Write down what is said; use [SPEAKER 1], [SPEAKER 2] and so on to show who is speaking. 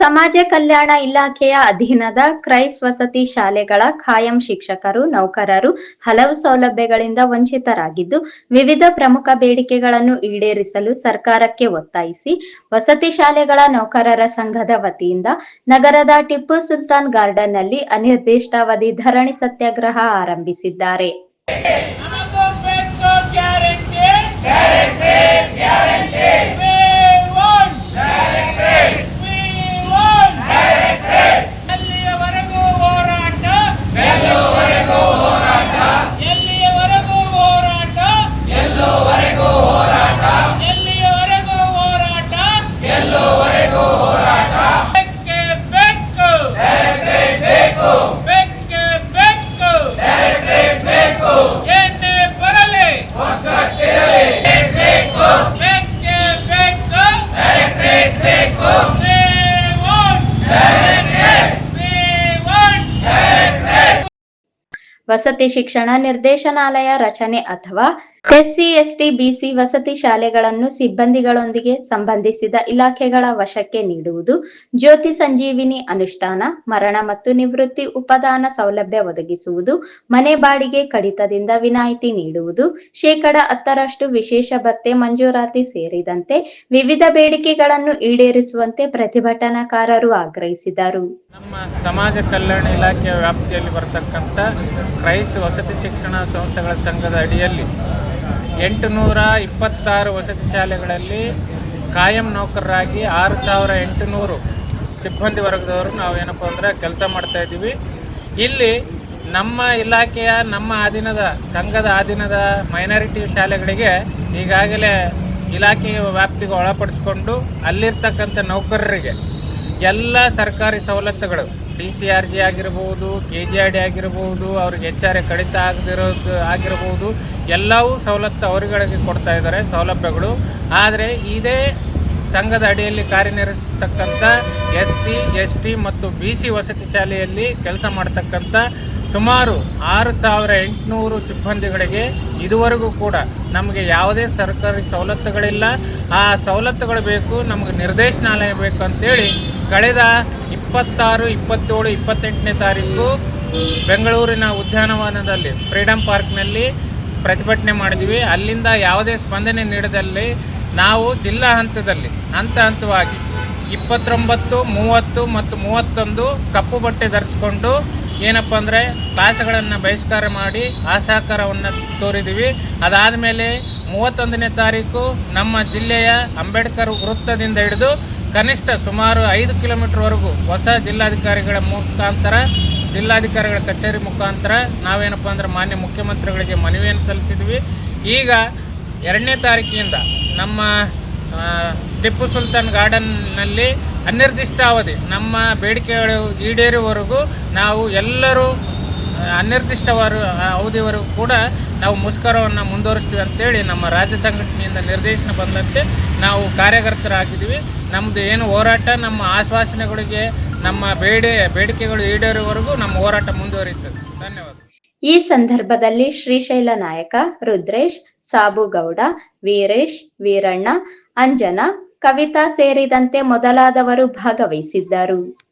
[SPEAKER 1] ಸಮಾಜ ಕಲ್ಯಾಣ ಇಲಾಖೆಯ ಅಧೀನದ ಕ್ರೈಸ್ ವಸತಿ ಶಾಲೆಗಳ ಖಾಯಂ ಶಿಕ್ಷಕರು, ನೌಕರರು ಹಲವು ಸೌಲಭ್ಯಗಳಿಂದ ವಂಚಿತರಾಗಿದ್ದು, ವಿವಿಧ ಪ್ರಮುಖ ಬೇಡಿಕೆಗಳನ್ನು ಈಡೇರಿಸಲು ಸರ್ಕಾರಕ್ಕೆ ಒತ್ತಾಯಿಸಿ, ವಸತಿ ಶಾಲೆಗಳ ನೌಕರರ ಸಂಘದ ವತಿಯಿಂದ ನಗರದ ಟಿಪ್ಪು ಸುಲ್ತಾನ್ ಗಾರ್ಡನ್ನಲ್ಲಿ ಅನಿರ್ದಿಷ್ಟಾವಧಿ ಧರಣಿ ಸತ್ಯಾಗ್ರಹ ಆರಂಭಿಸಿದ್ದಾರೆ.
[SPEAKER 2] ಎಲ್ಲಿಯವರೆಗೂ ಹೋರಾಟ? ಬೇಕೇ. ಬೇಕು ಬೇಕೇ ಬೇಕು. ಏನೇ ಬರಲಿ. ಬೇಕೇ. ಬೇಕು. We want. We want.
[SPEAKER 1] ವಸತಿ ಶಿಕ್ಷಣ ನಿರ್ದೇಶನಾಲಯ ರಚನೆ ಅಥವಾ ಎಸ್ಸಿ, ಎಸ್ಟಿ, ಬಿಸಿ ವಸತಿ ಶಾಲೆಗಳನ್ನು ಸಿಬ್ಬಂದಿಗಳೊಂದಿಗೆ ಸಂಬಂಧಿಸಿದ ಇಲಾಖೆಗಳ ವಶಕ್ಕೆ ನೀಡುವುದು ಜ್ಯೋತಿ ಸಂಜೀವಿನಿ ಅನುಷ್ಠಾನ, ಮರಣ ಮತ್ತು ನಿವೃತ್ತಿ ಉಪದಾನ ಸೌಲಭ್ಯ ಒದಗಿಸುವುದು, ಮನೆ ಬಾಡಿಗೆ ಕಡಿತದಿಂದ ವಿನಾಯಿತಿ ನೀಡುವುದು, ಶೇಕಡ ಹತ್ತರಷ್ಟು ವಿಶೇಷ ಭತ್ತೆ ಮಂಜೂರಾತಿ ಸೇರಿದಂತೆ ವಿವಿಧ ಬೇಡಿಕೆಗಳನ್ನು ಈಡೇರಿಸುವಂತೆ ಪ್ರತಿಭಟನಾಕಾರರು ಆಗ್ರಹಿಸಿದರು.
[SPEAKER 3] ನಮ್ಮ ಸಮಾಜ ಕಲ್ಯಾಣ ಇಲಾಖೆಯ ವ್ಯಾಪ್ತಿಯಲ್ಲಿ ಬರತಕ್ಕಂಥ ಕ್ರೈಸ್ ವಸತಿ ಶಿಕ್ಷಣ ಸಂಸ್ಥೆಗಳ ಸಂಘದ ಅಡಿಯಲ್ಲಿ ಎಂಟುನೂರ ಇಪ್ಪತ್ತಾರು ವಸತಿ ಶಾಲೆಗಳಲ್ಲಿ ಕಾಯಂ ನೌಕರರಾಗಿ ಆರು ಸಾವಿರ ಎಂಟುನೂರು ಸಿಬ್ಬಂದಿ ವರ್ಗದವರು ನಾವು ಏನಪ್ಪ ಅಂದರೆ ಕೆಲಸ ಮಾಡ್ತಾ ಇದ್ದೀವಿ. ಇಲ್ಲಿ ನಮ್ಮ ಇಲಾಖೆಯ ನಮ್ಮ ಅಧೀನದ ಸಂಘದ ಅಧೀನದ ಮೈನಾರಿಟಿ ಶಾಲೆಗಳಿಗೆ ಈಗಾಗಲೇ ಇಲಾಖೆಯ ವ್ಯಾಪ್ತಿಗೆ ಒಳಪಡಿಸ್ಕೊಂಡು ಅಲ್ಲಿರ್ತಕ್ಕಂಥ ನೌಕರರಿಗೆ ಎಲ್ಲ ಸರ್ಕಾರಿ ಸವಲತ್ತುಗಳು. ಡಿ ಸಿ ಆರ್ ಜಿ ಆಗಿರ್ಬೋದು, ಕೆ ಜಿ ಆರ್ ಡಿ ಆಗಿರ್ಬೋದು, ಅವ್ರಿಗೆ ಎಚ್ ಆರ್ ಎ ಕಡಿತ ಆಗದಿರೋದು ಆಗಿರ್ಬೋದು, ಎಲ್ಲವೂ ಸವಲತ್ತು ಅವರುಗಳಿಗೆ ಕೊಡ್ತಾ ಇದ್ದಾರೆ ಸೌಲಭ್ಯಗಳು. ಆದರೆ ಇದೇ ಸಂಘದ ಅಡಿಯಲ್ಲಿ ಕಾರ್ಯನಿರ್ವಹಿಸ್ತಕ್ಕಂಥ ಎಸ್ ಸಿ, ಎಸ್ ಟಿ ಮತ್ತು ಬಿ ಸಿ ವಸತಿ ಶಾಲೆಯಲ್ಲಿ ಕೆಲಸ ಮಾಡ್ತಕ್ಕಂಥ ಸುಮಾರು ಆರು ಸಾವಿರ ಎಂಟುನೂರು ಸಿಬ್ಬಂದಿಗಳಿಗೆ ಇದುವರೆಗೂ ಕೂಡ ನಮಗೆ ಯಾವುದೇ ಸರ್ಕಾರಿ ಸವಲತ್ತುಗಳಿಲ್ಲ. ಆ ಸವಲತ್ತುಗಳು ಬೇಕು, ನಮಗೆ ನಿರ್ದೇಶನಾಲಯ ಬೇಕು ಅಂತೇಳಿ ಕಳೆದ ಇಪ್ಪತ್ತಾರು, ಇಪ್ಪತ್ತೇಳು, ಇಪ್ಪತ್ತೆಂಟನೇ ತಾರೀಕು ಬೆಂಗಳೂರಿನ ಉದ್ಯಾನವನದಲ್ಲಿ ಫ್ರೀಡಮ್ ಪಾರ್ಕ್ನಲ್ಲಿ ಪ್ರತಿಭಟನೆ ಮಾಡಿದ್ವಿ. ಅಲ್ಲಿಂದ ಯಾವುದೇ ಸ್ಪಂದನೆ ನೀಡದಲ್ಲಿ ನಾವು ಜಿಲ್ಲಾ ಹಂತದಲ್ಲಿ, ಹಂತ ಹಂತವಾಗಿ ಇಪ್ಪತ್ತೊಂಬತ್ತು, ಮೂವತ್ತು ಮತ್ತು ಮೂವತ್ತೊಂದು ಕಪ್ಪು ಬಟ್ಟೆ ಧರಿಸ್ಕೊಂಡು ಏನಪ್ಪ ಅಂದರೆ ಕ್ಲಾಸ್ಗಳನ್ನು ಬಹಿಷ್ಕಾರ ಮಾಡಿ ಅಸಹಕಾರವನ್ನು ತೋರಿದ್ದೀವಿ. ಅದಾದಮೇಲೆ ಮೂವತ್ತೊಂದನೇ ತಾರೀಕು ನಮ್ಮ ಜಿಲ್ಲೆಯ ಅಂಬೇಡ್ಕರ್ ವೃತ್ತದಿಂದ ಹಿಡಿದು ಕನಿಷ್ಠ ಸುಮಾರು ಐದು ಕಿಲೋಮೀಟ್ರ್ವರೆಗೂ ಹೊಸ ಜಿಲ್ಲಾಧಿಕಾರಿಗಳ ಮುಖಾಂತರ, ಜಿಲ್ಲಾಧಿಕಾರಿಗಳ ಕಚೇರಿ ಮುಖಾಂತರ ನಾವೇನಪ್ಪ ಅಂದ್ರೆ ಮಾನ್ಯ ಮುಖ್ಯಮಂತ್ರಿಗಳಿಗೆ ಮನವಿಯನ್ನು ಸಲ್ಲಿಸಿದ್ವಿ. ಈಗ ಎರಡನೇ ತಾರೀಕಿನಿಂದ ನಮ್ಮ ಟಿಪ್ಪು ಸುಲ್ತಾನ್ ಗಾರ್ಡನ್ನಲ್ಲಿ ಅನಿರ್ದಿಷ್ಟಾವಧಿ ನಮ್ಮ ಬೇಡಿಕೆಗಳು ಈಡೇರುವವರೆಗೂ ನಾವು ಎಲ್ಲರೂ ಅನಿರ್ದಿಷ್ಟವಾರು ಅವಧಿವರೆಗೂ ಕೂಡ ನಾವು ಮುಷ್ಕರವನ್ನು ಮುಂದುವರಿಸ್ತೀವಿ ಅಂತೇಳಿ ನಮ್ಮ ರಾಜ್ಯ ಸಂಘಟನೆಯಿಂದ ನಿರ್ದೇಶನ ಬಂದಂತೆ ನಾವು ಕಾರ್ಯಕರ್ತರಾಗಿದ್ದೀವಿ. ನಮ್ಮದು ಏನು ಹೋರಾಟ, ನಮ್ಮ ಆಶ್ವಾಸನೆಗಳಿಗೆ, ನಮ್ಮ ಬೇಡೆ, ಬೇಡಿಕೆಗಳು ಈಡೇರುವವರೆಗೂ ನಮ್ಮ ಹೋರಾಟ ಮುಂದುವರಿಯುತ್ತದೆ. ಧನ್ಯವಾದ.
[SPEAKER 1] ಈ ಸಂದರ್ಭದಲ್ಲಿ ಶ್ರೀಶೈಲ ನಾಯಕ ರುದ್ರೇಶ್, ಸಾಬುಗೌಡ, ವೀರೇಶ್, ವೀರಣ್ಣ, ಅಂಜನಾ, ಕವಿತಾ ಸೇರಿದಂತೆ ಮೊದಲಾದವರು ಭಾಗವಹಿಸಿದ್ದರು.